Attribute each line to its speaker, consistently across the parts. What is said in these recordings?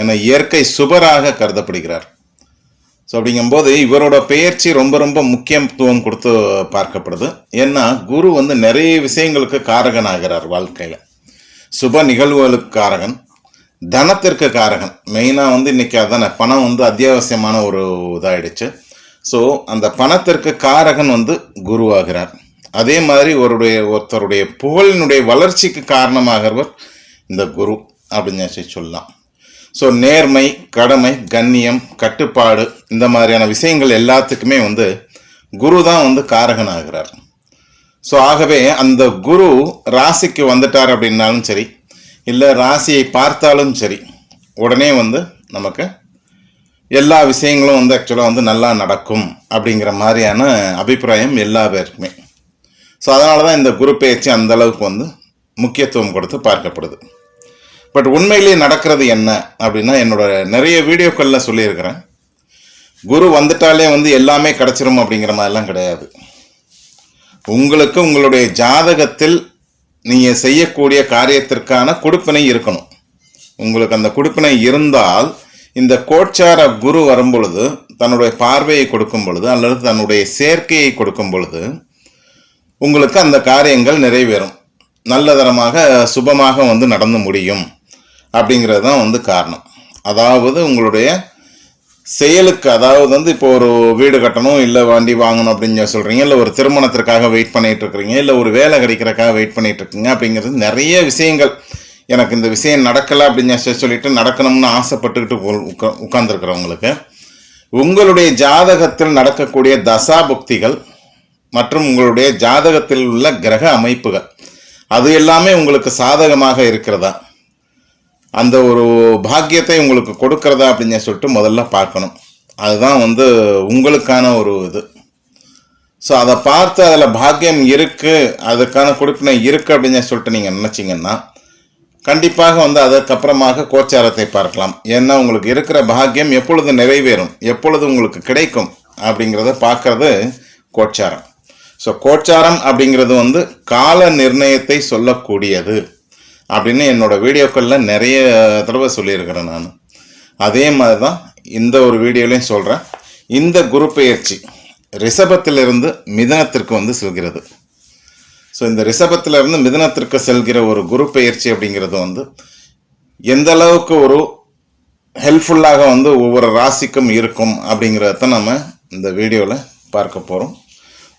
Speaker 1: என இயற்கை சுபராக கருதப்படுகிறார். ஸோ அப்படிங்கும்போது இவரோட பெயர்ச்சி ரொம்ப ரொம்ப முக்கியத்துவம் கொடுத்து பார்க்கப்படுது. ஏன்னா குரு வந்து நிறைய விஷயங்களுக்கு காரகனாகிறார் வாழ்க்கையில். சுப நிகழ்வுகளுக்கு காரகன் தனத்திற்கு காரகன். மெயினாக வந்து இன்றைக்கி அதானே பணம் வந்து அத்தியாவசியமான ஒரு இதாயிடுச்சு. ஸோ அந்த பணத்திற்கு காரகன் வந்து குருவாகிறார். அதே மாதிரி ஒருடைய ஒருத்தருடைய புகழினுடைய வளர்ச்சிக்கு காரணமாகிறவர் இந்த குரு அப்படின்னு சொல்லி சொல்லலாம். ஸோ நேர்மை கடமை கண்ணியம் கட்டுப்பாடு இந்த மாதிரியான விஷயங்கள் எல்லாத்துக்குமே வந்து குரு தான் வந்து காரகன் ஆகிறார் ஸோ ஆகவே அந்த குரு ராசிக்கு வந்துட்டார் அப்படின்னாலும் சரி இல்லை ராசியை பார்த்தாலும் சரி உடனே வந்து நமக்கு எல்லா விஷயங்களும் வந்து ஆக்சுவலாக வந்து நல்லா நடக்கும் அப்படிங்கிற மாதிரியான அபிப்பிராயம் எல்லா பேருக்குமே. ஸோ அதனால தான் இந்த குரு பயிற்சி அந்த அளவுக்கு வந்து முக்கியத்துவம் கொடுத்து பார்க்கப்படுது. பட் உண்மையிலேயே நடக்கிறது என்ன அப்படின்னா என்னோட நிறைய வீடியோக்களில் சொல்லியிருக்கிறேன். குரு வந்துட்டாலே வந்து எல்லாமே கிடச்சிரும் அப்படிங்கிற மாதிரிலாம் கிடையாது. உங்களுக்கு உங்களுடைய ஜாதகத்தில் நீங்கள் செய்யக்கூடிய காரியத்திற்கான கொடுப்பினை இருக்கணும். உங்களுக்கு அந்த கொடுப்பினை இருந்தால் இந்த கோட்சார குரு வரும் பொழுது தன்னுடைய பார்வையை கொடுக்கும் பொழுது அல்லது தன்னுடைய சேர்க்கையை கொடுக்கும் பொழுது உங்களுக்கு அந்த காரியங்கள் நிறைவேறும். நல்லதரமாக சுபமாக வந்து நடந்து முடியும். அப்படிங்கிறது தான் வந்து காரணம். அதாவது உங்களுடைய செயலுக்கு அதாவது வந்து இப்போ ஒரு வீடு கட்டணும் இல்லை வண்டி வாங்கணும் அப்படின்னு சொல்கிறீங்க இல்லை ஒரு திருமணத்திற்காக வெயிட் பண்ணிகிட்டு இருக்கிறீங்க இல்லை ஒரு வேலை கிடைக்கிறக்காக வெயிட் பண்ணிகிட்டு இருக்கீங்க அப்படிங்கிறது நிறைய விஷயங்கள். எனக்கு இந்த விஷயம் நடக்கலை அப்படின்னு சொல்லி சொல்லிட்டு நடக்கணும்னு ஆசைப்பட்டுக்கிட்டு உட்கா உட்காந்துருக்குறவங்களுக்கு உங்களுடைய ஜாதகத்தில் நடக்கக்கூடிய தசாபுக்திகள் மற்றும் உங்களுடைய ஜாதகத்தில் உள்ள கிரக அமைப்புகள் அது எல்லாமே உங்களுக்கு சாதகமாக இருக்கிறதா? அந்த ஒரு பாக்கியத்தை உங்களுக்கு கொடுக்கறதா அப்படின்னு சொல்லிட்டு முதல்ல பார்க்கணும். அதுதான் வந்து உங்களுக்கான ஒரு இது. ஸோ அதை பார்த்து அதில் பாக்கியம் இருக்குது அதுக்கான கொடுப்பினை இருக்கு அப்படின்னு சொல்லிட்டு நீங்கள் நினச்சிங்கன்னா கண்டிப்பாக வந்து அதற்கப்புறமாக கோச்சாரத்தை பார்க்கலாம். ஏன்னா உங்களுக்கு இருக்கிற பாக்கியம் எப்பொழுது நிறைவேறும் எப்பொழுது உங்களுக்கு கிடைக்கும் அப்படிங்கிறத பார்க்கறது கோச்சாரம். ஸோ கோச்சாரம் அப்படிங்கிறது வந்து கால நிர்ணயத்தை சொல்லக்கூடியது. அப்படின்னு என்னோட வீடியோக்களில் நிறைய தடவை சொல்லியிருக்கிறேன் நான். அதே மாதிரி தான் இந்த ஒரு வீடியோலையும் சொல்கிறேன் இந்த குரு பெயர்ச்சி ரிஷபத்திலிருந்து மிதனத்திற்கு வந்து செல்கிறது. ஸோ இந்த ரிஷபத்திலிருந்து மிதனத்திற்கு செல்கிற ஒரு குரு பெயர்ச்சி அப்படிங்கிறது வந்து எந்த அளவுக்கு ஒரு ஹெல்ப்ஃபுல்லாக வந்து ஒவ்வொரு ராசிக்கும் இருக்கும் அப்படிங்கிறத நம்ம இந்த வீடியோவில் பார்க்க போகிறோம்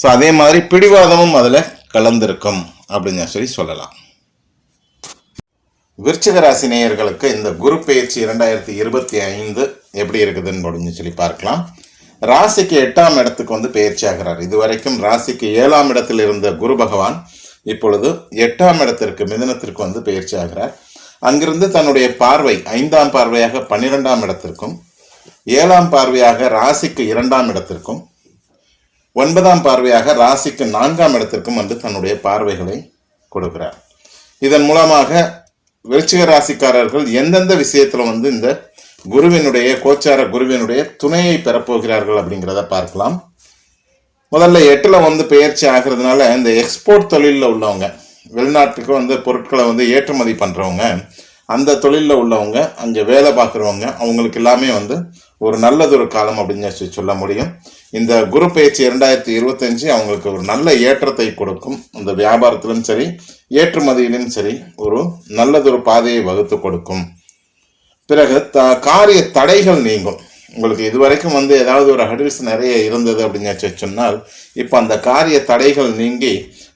Speaker 1: ஸோ அதே மாதிரி பிடிவாதமும் அதில் கலந்திருக்கும் அப்படின்னு சொல்லி சொல்லலாம். விருச்சிக ராசி நேயர்களுக்கு இந்த குரு பயிற்சி இரண்டாயிரத்தி இருபத்தி ஐந்து எப்படி இருக்குதுன்னு அப்படின்னு சொல்லி பார்க்கலாம். ராசிக்கு எட்டாம் இடத்துக்கு வந்து பெயர்ச்சி ஆகிறார். இதுவரைக்கும் ராசிக்கு ஏழாம் இடத்தில் இருந்த குரு பகவான் இப்பொழுது எட்டாம் இடத்திற்கு மிதனத்திற்கு வந்து பெயர்ச்சி ஆகிறார். அங்கிருந்து தன்னுடைய பார்வை ஐந்தாம் பார்வையாக பன்னிரெண்டாம் இடத்திற்கும் ஏழாம் பார்வையாக ராசிக்கு இரண்டாம் இடத்திற்கும் ஒன்பதாம் பார்வையாக ராசிக்கு நான்காம் இடத்திற்கும் வந்து தன்னுடைய பார்வைகளை கொடுக்கிறார். இதன் மூலமாக விருச்சிக ராசிக்காரர்கள் எந்தெந்த விஷயத்தில் வந்து இந்த குருவினுடைய கோச்சார குருவினுடைய துணையை பெறப்போகிறார்கள் அப்படிங்கிறத பார்க்கலாம். முதல்ல எட்டில் வந்து பெயர்ச்சி ஆகிறதுனால இந்த எக்ஸ்போர்ட் தொழிலில் உள்ளவங்க வெளிநாட்டுக்கு வந்து பொருட்களை வந்து ஏற்றுமதி பண்ணுறவங்க அந்த தொழிலில் உள்ளவங்க அங்கே வேலை பார்க்குறவங்க அவங்களுக்கு எல்லாமே வந்து ஒரு நல்லதொரு காலம் அப்படின்னு சொல்லி சொல்ல முடியும். இந்த குரு பயிற்சி இரண்டாயிரத்தி இருபத்தஞ்சு அவங்களுக்கு ஒரு நல்ல ஏற்றத்தை கொடுக்கும். இந்த வியாபாரத்திலும் சரி ஏற்றுமதியிலும் சரி ஒரு நல்லதொரு பாதையை வகுத்து கொடுக்கும். பிறகு த காரிய தடைகள் நீங்கும். உங்களுக்கு இதுவரைக்கும் வந்து ஏதாவது ஒரு ஹடில்ஸ் நிறைய இருந்தது அப்படின்னு சொன்னால் இப்போ அந்த காரிய தடைகள் நீங்கி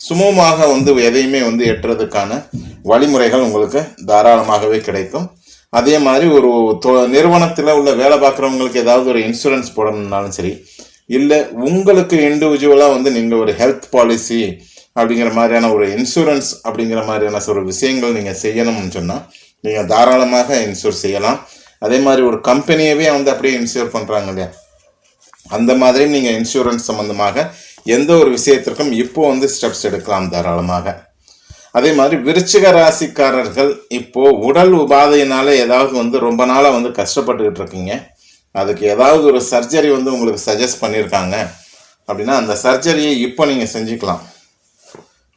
Speaker 1: சுமூகமாக வந்து எதையுமே வந்து எட்டுறதுக்கான வழிமுறைகள் உங்களுக்கு தாராளமாகவே கிடைக்கும். அதே மாதிரி ஒரு தொ- நிறுவனத்தில் உள்ள வேலை பார்க்குறவங்களுக்கு ஏதாவது ஒரு இன்சூரன்ஸ் போடணும்னாலும் சரி இல்லை உங்களுக்கு இண்டிவிஜுவலாக வந்து நீங்கள் ஒரு ஹெல்த் பாலிசி அப்படிங்கிற மாதிரியான ஒரு இன்சூரன்ஸ் அப்படிங்கிற மாதிரியான ஒரு விஷயங்கள் நீங்கள் செய்யணும்னு சொன்னால் நீங்கள் தாராளமாக இன்சூர் செய்யலாம். அதே மாதிரி ஒரு கம்பெனியவே வந்து அப்படியே இன்சூர் பண்ணுறாங்க இல்லையா? அந்த மாதிரி நீங்கள் இன்சூரன்ஸ் சம்மந்தமாக எந்த ஒரு விஷயத்திற்கும் இப்போ வந்து ஸ்டெப்ஸ் எடுக்கலாம் தாராளமாக. அதே மாதிரி விருச்சிக ராசிக்காரர்கள் இப்போது உடல் உபாதையினால ஏதாவது வந்து ரொம்ப நாளாக வந்து கஷ்டப்பட்டுக்கிட்டு இருக்கீங்க. அதுக்கு ஏதாவது ஒரு சர்ஜரி வந்து உங்களுக்கு சஜஸ்ட் பண்ணியிருக்காங்க அப்படின்னா அந்த சர்ஜரியை இப்போ நீங்கள் செஞ்சுக்கலாம்.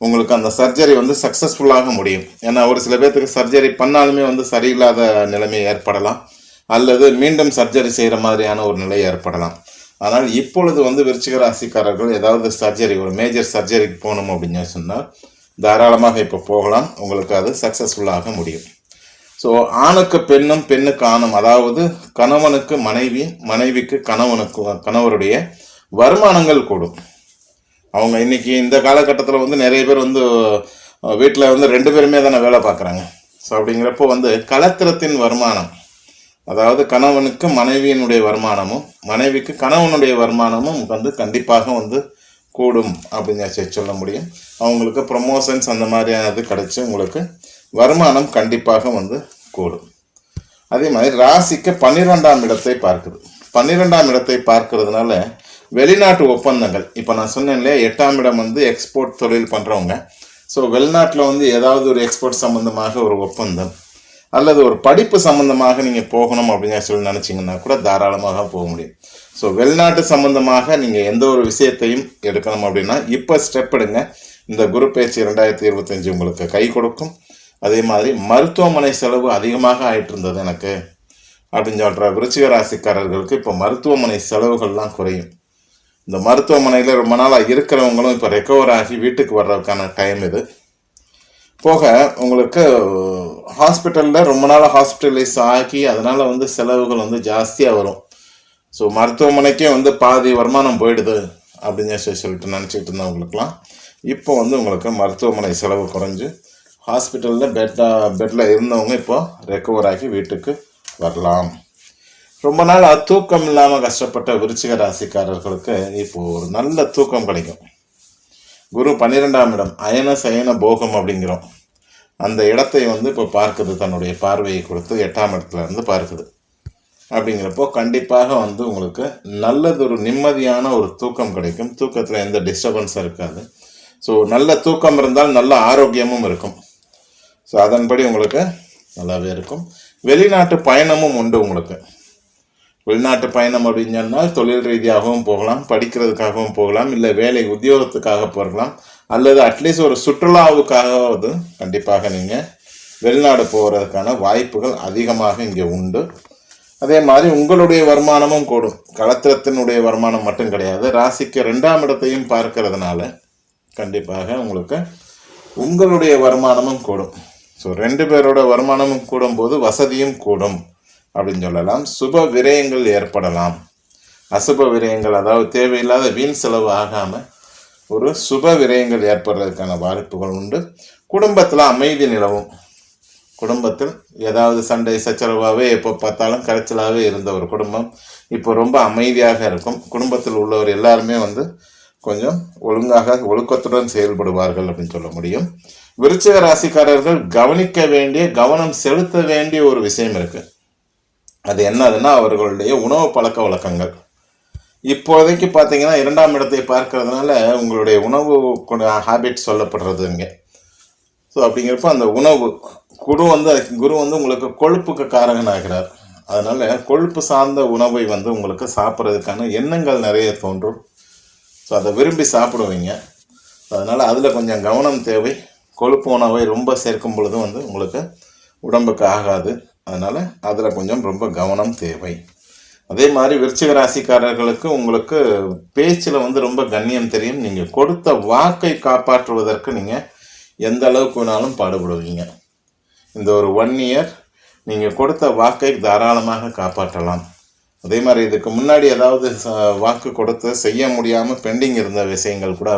Speaker 1: உங்களுக்கு அந்த சர்ஜரி வந்து சக்ஸஸ்ஃபுல்லாக முடியும். ஏன்னா ஒரு சில பேர்த்துக்கு சர்ஜரி பண்ணாலுமே வந்து சரியில்லாத நிலைமை ஏற்படலாம். அல்லது மீண்டும் சர்ஜரி செய்கிற மாதிரியான ஒரு நிலை ஏற்படலாம். ஆனால் இப்பொழுது வந்து விருச்சிக ராசிக்காரர்கள் ஏதாவது சர்ஜரி ஒரு மேஜர் சர்ஜரிக்கு போகணும் அப்படின்னு சொன்னால் தாராளமாக இப்போ போகலாம். உங்களுக்கு அது சக்ஸஸ்ஃபுல்லாக முடியும். ஸோ ஆணுக்கு பெண்ணும் பெண்ணுக்கு ஆணும் அதாவது கணவனுக்கு மனைவி மனைவிக்கு கணவனுக்கு கணவருடைய வருமானங்கள் கூடும். அவங்க இன்றைக்கி இந்த காலகட்டத்தில் வந்து நிறைய பேர் வந்து வீட்டில் வந்து ரெண்டு பேருமே தானே வேலை பார்க்குறாங்க. ஸோ அப்படிங்கிறப்போ வந்து கலத்திரத்தின் வருமானம் அதாவது கணவனுக்கு மனைவியினுடைய வருமானமும் மனைவிக்கு கணவனுடைய வருமானமும் வந்து கண்டிப்பாக வந்து கூடும் அப்படின்னு சொல்ல முடியும். அவங்களுக்கு ப்ரொமோஷன்ஸ் அந்த மாதிரியானது கிடச்சி உங்களுக்கு வருமானம் கண்டிப்பாக வந்து கூடும். அதே மாதிரி ராசிக்கு பன்னிரெண்டாம் இடத்தை பார்க்குது. பன்னிரெண்டாம் இடத்தை பார்க்கறதுனால வெளிநாட்டு ஒப்பந்தங்கள் இப்போ நான் சொன்னேன் இல்லையா எட்டாம் இடம் வந்து எக்ஸ்போர்ட் தொழில் பண்ணுறவங்க ஸோ வெளிநாட்டில் வந்து ஏதாவது ஒரு எக்ஸ்போர்ட் சம்மந்தமாக ஒரு ஒப்பந்தம் அல்லது ஒரு படிப்பு சம்மந்தமாக நீங்கள் போகணும் அப்படின்னு சொல்லி நினச்சிங்கன்னா கூட தாராளமாக போக முடியும். ஸோ வெளிநாட்டு சம்மந்தமாக நீங்கள் எந்த ஒரு விஷயத்தையும் எடுக்கணும் அப்படின்னா இப்போ ஸ்டெப் எடுங்க. இந்த குரு பேச்சு ரெண்டாயிரத்தி இருபத்தஞ்சு உங்களுக்கு கை கொடுக்கும். அதே மாதிரி மருத்துவமனை செலவு அதிகமாக ஆயிட்டு இருந்தது எனக்கு. அப்படின்னு சொல்கிற விருச்சிக ராசிக்காரர்களுக்கு இப்போ மருத்துவமனை செலவுகள்லாம் குறையும். இந்த மருத்துவமனையில் ரொம்ப நாளாக இருக்கிறவங்களும் இப்போ ரெக்கவர் ஆகி வீட்டுக்கு வர்றதுக்கான டைம் இது. போக உங்களுக்கு ஹாஸ்பிட்டலில் ரொம்ப நாளாக ஹாஸ்பிட்டலைஸ் ஆகி அதனால் வந்து செலவுகள் வந்து ஜாஸ்தியாக வரும். ஸோ மருத்துவமனைக்கே வந்து பாதி வருமானம் போயிடுது அப்படின்னு சொல்லி சொல்லிட்டு நினச்சிக்கிட்டு இருந்தவங்களுக்குலாம் இப்போ வந்து உங்களுக்கு மருத்துவமனை செலவு குறைஞ்சு ஹாஸ்பிட்டலில் பெட்டா பெட்டில் இருந்தவங்க இப்போது ரெக்கவர் ஆகி வீட்டுக்கு வரலாம். ரொம்ப நாள் தூக்கம் இல்லாமல் கஷ்டப்பட்ட விருச்சிக ராசிக்காரர்களுக்கு இப்போது ஒரு நல்ல தூக்கம் கிடைக்கும். குரு பன்னிரெண்டாம் இடம் அயன சயன போகம் அப்படிங்கிறோம். அந்த இடத்தை வந்து இப்போ பார்க்குது தன்னுடைய பார்வையை கொடுத்து எட்டாம் இடத்துல இருந்து பார்க்குது. அப்படிங்கிறப்போ கண்டிப்பாக வந்து உங்களுக்கு நல்லதொரு நிம்மதியான ஒரு தூக்கம் கிடைக்கும். தூக்கத்தில் எந்த டிஸ்டர்பன்ஸும் இருக்காது. ஸோ நல்ல தூக்கம் இருந்தால் நல்ல ஆரோக்கியமும் இருக்கும். ஸோ அதன்படி உங்களுக்கு நல்லாவே இருக்கும். வெளிநாட்டு பயணமும் உண்டு உங்களுக்கு. வெளிநாட்டு பயணம் அப்படின்னு சொன்னால் தொழில் ரீதியாகவும் போகலாம் படிக்கிறதுக்காகவும் போகலாம் இல்லை வேலை உத்தியோகத்துக்காக போகலாம். அல்லது அட்லீஸ்ட் ஒரு சுற்றுலாவுக்காகவது கண்டிப்பாக நீங்கள் வெளிநாடு போகிறதுக்கான வாய்ப்புகள் அதிகமாக இங்கே உண்டு. அதே மாதிரி உங்களுடைய வருமானமும் கூடும். களத்திரத்தினுடைய வருமானம் மட்டும் கிடையாது. ராசிக்கு ரெண்டாம் இடத்தையும் பார்க்கறதுனால கண்டிப்பாக உங்களுக்கு உங்களுடைய வருமானமும் கூடும். ஸோ ரெண்டு பேரோட வருமானமும் கூடும்போது வசதியும் கூடும் அப்படின்னு சொல்லலாம். சுப விரயங்கள் ஏற்படலாம். அசுப விரயங்கள் அதாவது தேவையில்லாத வீண் செலவு ஆகாமல் ஒரு சுப விரயங்கள் ஏற்படுறதுக்கான வாய்ப்புகள் உண்டு. குடும்பத்தில் அமைதி நிலவும். குடும்பத்தில் ஏதாவது சண்டை சச்சரவாகவே எப்போ பார்த்தாலும் கரைச்சலாகவே இருந்த ஒரு குடும்பம் இப்போ ரொம்ப அமைதியாக இருக்கும். குடும்பத்தில் உள்ளவர் எல்லாருமே வந்து கொஞ்சம் ஒழுங்காக ஒழுக்கத்துடன் செயல்படுவார்கள் அப்படின்னு சொல்ல முடியும். விருச்சிக ராசிக்காரர்கள் கவனிக்க வேண்டிய கவனம் செலுத்த வேண்டிய ஒரு விஷயம் இருக்குது அது என்னதுன்னா அவர்களுடைய உணவு பழக்க வழக்கங்கள். இப்போதைக்கு பார்த்தீங்கன்னா இரண்டாம் இடத்தை பார்க்கறதுனால உங்களுடைய உணவு ஹாபிட் சொல்லப்படுறதுங்க ஸோ அப்படிங்கிறப்ப அந்த உணவு குரு வந்து குரு வந்து உங்களுக்கு கொழுப்புக்கு காரகன் ஆகிறார் கொழுப்பு சார்ந்த உணவை வந்து உங்களுக்கு சாப்பிட்றதுக்கான எண்ணங்கள் நிறைய தோன்றும். ஸோ அதை விரும்பி சாப்பிடுவீங்க. அதனால் அதில் கொஞ்சம் கவனம் தேவை. கொழுப்பு உணவை ரொம்ப சேர்க்கும் பொழுது வந்து உங்களுக்கு உடம்புக்கு ஆகாது. அதனால் அதில் கொஞ்சம் ரொம்ப கவனம் தேவை. அதே மாதிரி விருச்சிக ராசிக்காரர்களுக்கு உங்களுக்கு பேச்சில் வந்து ரொம்ப கண்ணியம் தெரியும். நீங்கள் கொடுத்த வாக்கை காப்பாற்றுவதற்கு நீங்கள் எந்த அளவுக்கு வேணாலும் பாடுபடுவீங்க. இந்த ஒரு ஒன் இயர் நீங்கள் கொடுத்த வாக்கை தாராளமாக காப்பாற்றலாம். அதே மாதிரி இதுக்கு முன்னாடி ஏதாவது வாக்கு கொடுத்து செய்ய முடியாமல் பெண்டிங் இருந்த விஷயங்கள் கூட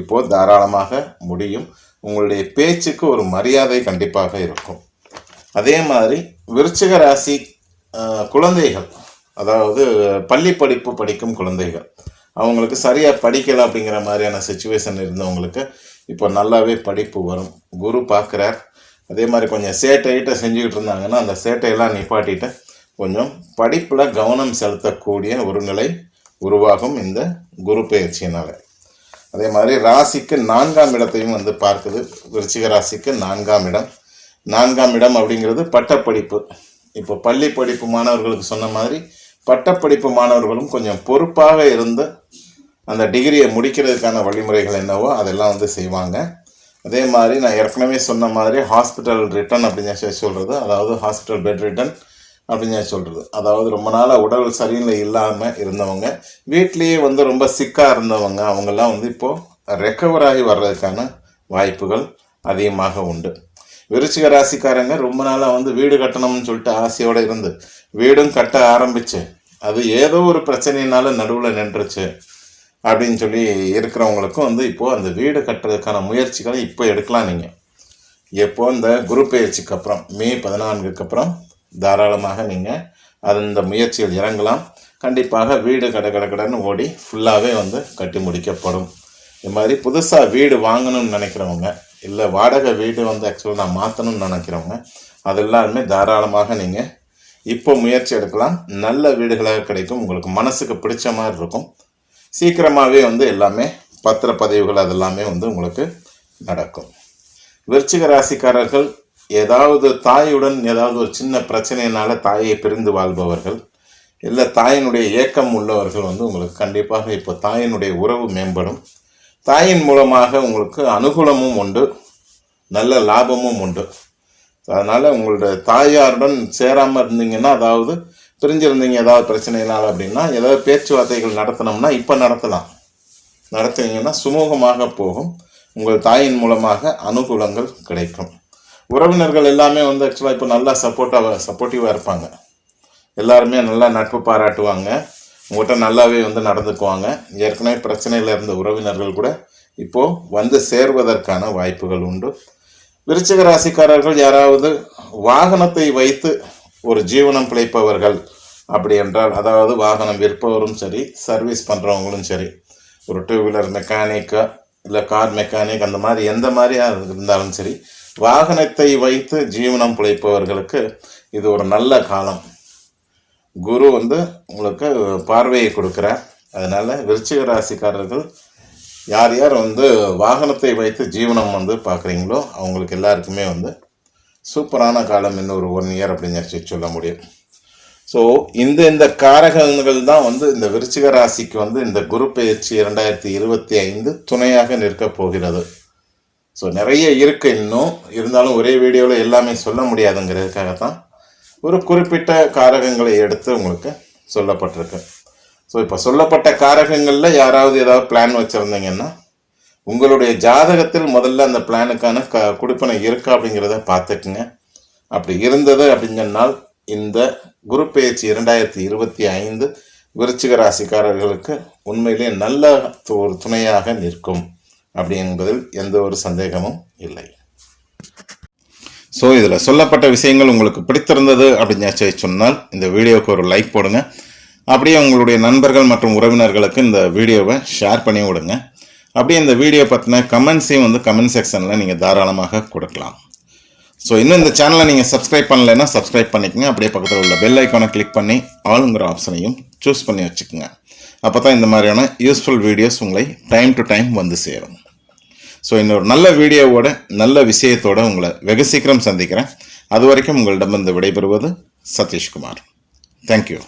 Speaker 1: இப்போது தாராளமாக முடியும். உங்களுடைய பேச்சுக்கு ஒரு மரியாதை கண்டிப்பாக இருக்கும். அதே மாதிரி விருச்சிக ராசி குழந்தைகள். அதாவது பள்ளி படிப்பு படிக்கும் குழந்தைகள். அவங்களுக்கு சரியாக படிக்கலை அப்படிங்கிற மாதிரியான சுச்சுவேஷன் இருந்தவங்களுக்கு இப்போ நல்லாவே படிப்பு வரும். குரு பார்க்குறார் அதே மாதிரி கொஞ்சம் சேட்டைகிட்ட செஞ்சுக்கிட்டு இருந்தாங்கன்னா அந்த சேட்டையெல்லாம் நிப்பாட்டிட்டு கொஞ்சம் படிப்பில் கவனம் செலுத்தக்கூடிய ஒரு நிலை உருவாகும் இந்த குரு பயிற்சியினால். அதே மாதிரி ராசிக்கு நான்காம் இடத்தையும் வந்து பார்க்குது. விருச்சிக ராசிக்கு நான்காம் இடம். நான்காம் இடம் அப்படிங்கிறது பட்டப்படிப்பு. இப்போ பள்ளி படிப்பு மாணவர்களுக்கு சொன்ன மாதிரி பட்டப்படிப்பு மாணவர்களும் கொஞ்சம் பொறுப்பாக இருந்து அந்த டிகிரியை முடிக்கிறதுக்கான வழிமுறைகள் என்னவோ அதெல்லாம் வந்து செய்வாங்க. அதே மாதிரி நான் ஏற்கனவே சொன்ன மாதிரி ஹாஸ்பிட்டல் ரிட்டர்ன் அப்படின்னு சொல்லி சொல்கிறது அதாவது ஹாஸ்பிட்டல் பெட் ரிட்டன் அப்படின்னு சொல்கிறது அதாவது ரொம்ப நாளாக உடல் சரியில்லை இல்லாமல் இருந்தவங்க வீட்லேயே வந்து ரொம்ப சிக்காக இருந்தவங்க அவங்கெல்லாம் வந்து இப்போது ரெக்கவர் ஆகி வர்றதுக்கான வாய்ப்புகள் அதிகமாக உண்டு. விருச்சிக ராசிக்காரங்க ரொம்ப நாளாக வந்து வீடு கட்டணும்னு சொல்லிட்டு ஆசையோடு இருந்து வீடும் கட்ட ஆரம்பிச்சு. அது ஏதோ ஒரு பிரச்சனையினால நடுவில் நின்றுச்சு. அப்படின்னு சொல்லி இருக்கிறவங்களுக்கும் வந்து இப்போது அந்த வீடு கட்டுறதுக்கான முயற்சிகளை இப்போ எடுக்கலாம் நீங்கள் எப்போ இந்த குரு பயிற்சிக்கு அப்புறம் மே பதினான்குக்கு அப்புறம் தாராளமாக நீங்கள் அந்த முயற்சியில் இறங்கலாம். கண்டிப்பாக வீடு கட கட கடன்னு ஓடி ஃபுல்லாகவே வந்து கட்டி முடிக்கப்படும். இது மாதிரி புதுசாக வீடு வாங்கணும்னு நினைக்கிறவங்க இல்லை வாடகை வீடு வந்து ஆக்சுவலாக நான் மாற்றணும்னு நினைக்கிறவங்க அது எல்லாருமே தாராளமாக நீங்கள் இப்போ முயற்சி எடுக்கலாம். நல்ல வீடுகளாக கிடைக்கும். உங்களுக்கு மனசுக்கு பிடிச்ச மாதிரி இருக்கும். சீக்கிரமாகவே வந்து எல்லாமே பத்திரப்பதிவுகள் அதெல்லாமே வந்து உங்களுக்கு நடக்கும். விருச்சிக ராசிக்காரர்கள் ஏதாவது தாயுடன் ஏதாவது ஒரு சின்ன பிரச்சனையினால தாயை பிரிந்து வாழ்பவர்கள் இல்லை தாயினுடைய ஏக்கம் உள்ளவர்கள் வந்து உங்களுக்கு கண்டிப்பாக இப்போ தாயினுடைய உறவு மேம்படும். தாயின் மூலமாக உங்களுக்கு அனுகூலமும் உண்டு நல்ல லாபமும் உண்டு. அதனால் உங்களுடைய தாயாருடன் சேராமல் இருந்தீங்கன்னா அதாவது பிரிஞ்சிருந்தீங்க ஏதாவது பிரச்சனைனால அப்படின்னா ஏதாவது பேச்சுவார்த்தைகள் நடத்தினோம்னா இப்போ நடத்தலாம். நடத்தினீங்கன்னா சுமூகமாக போகும். உங்கள் தாயின் மூலமாக அனுகூலங்கள் கிடைக்கும். உறவினர்கள் எல்லாமே வந்து ஆக்சுவலாக இப்போ நல்லா சப்போர்ட்டாக சப்போர்ட்டிவாக இருப்பாங்க. எல்லாருமே நல்லா நட்பு பாராட்டுவாங்க. உங்கள்கிட்ட நல்லாவே வந்து நடந்துக்குவாங்க. ஏற்கனவே பிரச்சனையில் இருந்த உறவினர்கள் கூட இப்போது வந்து சேர்வதற்கான வாய்ப்புகள் உண்டு. விருச்சிக ராசிக்காரர்கள் யாராவது வாகனத்தை வைத்து ஒரு ஜீவனம் பிழைப்பவர்கள் அப்படி என்றால் அதாவது வாகனம் விற்பவரும் சரி சர்வீஸ் பண்ணுறவங்களும் சரி ஒரு டூ வீலர் மெக்கானிக்கா இல்லை கார் மெக்கானிக் அந்த மாதிரி எந்த மாதிரியா இருந்தாலும் சரி வாகனத்தை வைத்து ஜீவனம் பிழைப்பவர்களுக்கு இது ஒரு நல்ல காலம். குரு வந்து உங்களுக்கு பார்வையை கொடுக்குறார். அதனால் விருச்சிக ராசிக்காரர்கள் யார் யார் வந்து வாகனத்தை வைத்து ஜீவனம் வந்து பார்க்குறீங்களோ அவங்களுக்கு எல்லாருக்குமே வந்து சூப்பரான காலம் இன்னும் ஒரு ஒன் இயர் அப்படின்னு சொல்ல முடியும். ஸோ இந்த இந்த காரகங்கள் தான் வந்து இந்த விருச்சிக ராசிக்கு வந்து இந்த குரு பயிற்சி இரண்டாயிரத்தி இருபத்தி ஐந்து துணையாக நிற்கப் போகிறது. ஸோ நிறைய இருக்குது இன்னும். இருந்தாலும் ஒரே வீடியோவில் எல்லாமே சொல்ல முடியாதுங்கிறதுக்காக தான் ஒரு குறிப்பிட்ட காரகங்களை எடுத்து உங்களுக்கு சொல்லப்பட்டிருக்கு. ஸோ இப்போ சொல்லப்பட்ட காரகங்களில் யாராவது ஏதாவது பிளான் வச்சுருந்தீங்கன்னா உங்களுடைய ஜாதகத்தில் முதல்ல அந்த பிளானுக்கான க குடிப்பனை இருக்கா அப்படிங்கிறத பார்த்துக்குங்க. அப்படி இருந்தது அப்படின்னு சொன்னால் இந்த குரு பேச்சு இரண்டாயிரத்தி இருபத்தி ஐந்து விருச்சிக ராசிக்காரர்களுக்கு உண்மையிலே நல்ல து- ஒரு துணையாக நிற்கும் அப்படி என்பதில் எந்த ஒரு சந்தேகமும் இல்லை. ஸோ இதில் சொல்லப்பட்ட விஷயங்கள் உங்களுக்கு பிடித்திருந்தது அப்படின்னு சொன்னால் இந்த வீடியோவுக்கு ஒரு லைக் போடுங்க. அப்படியே உங்களுடைய நண்பர்கள் மற்றும் உறவினர்களுக்கு இந்த வீடியோவை ஷேர் பண்ணி விடுங்க. அப்படியே இந்த வீடியோ பற்றின கமெண்ட்ஸையும் வந்து கமெண்ட் செக்ஷனில் நீங்கள் தாராளமாக கொடுக்கலாம். ஸோ இன்னும் இந்த சேனலை நீங்கள் சப்ஸ்கிரைப் பண்ணலைன்னா சப்ஸ்கிரைப் பண்ணிக்கங்க. அப்படியே பக்கத்தில் உள்ள பெல் ஐக்கானை கிளிக் பண்ணி ஆளுங்கிற ஆப்ஷனையும் சூஸ் பண்ணி வச்சுக்கோங்க. அப்போ தான் இந்த மாதிரியான யூஸ்ஃபுல் வீடியோஸ் உங்களை டைம் டு டைம் வந்து சேரும். ஸோ இன்னொரு நல்ல வீடியோவோட நல்ல விஷயத்தோட உங்களை வெகு சீக்கிரம் சந்திக்கிறேன். அது வரைக்கும் உங்களிடமிருந்து விடைபெறுவது சதீஷ்குமார். தேங்க்யூ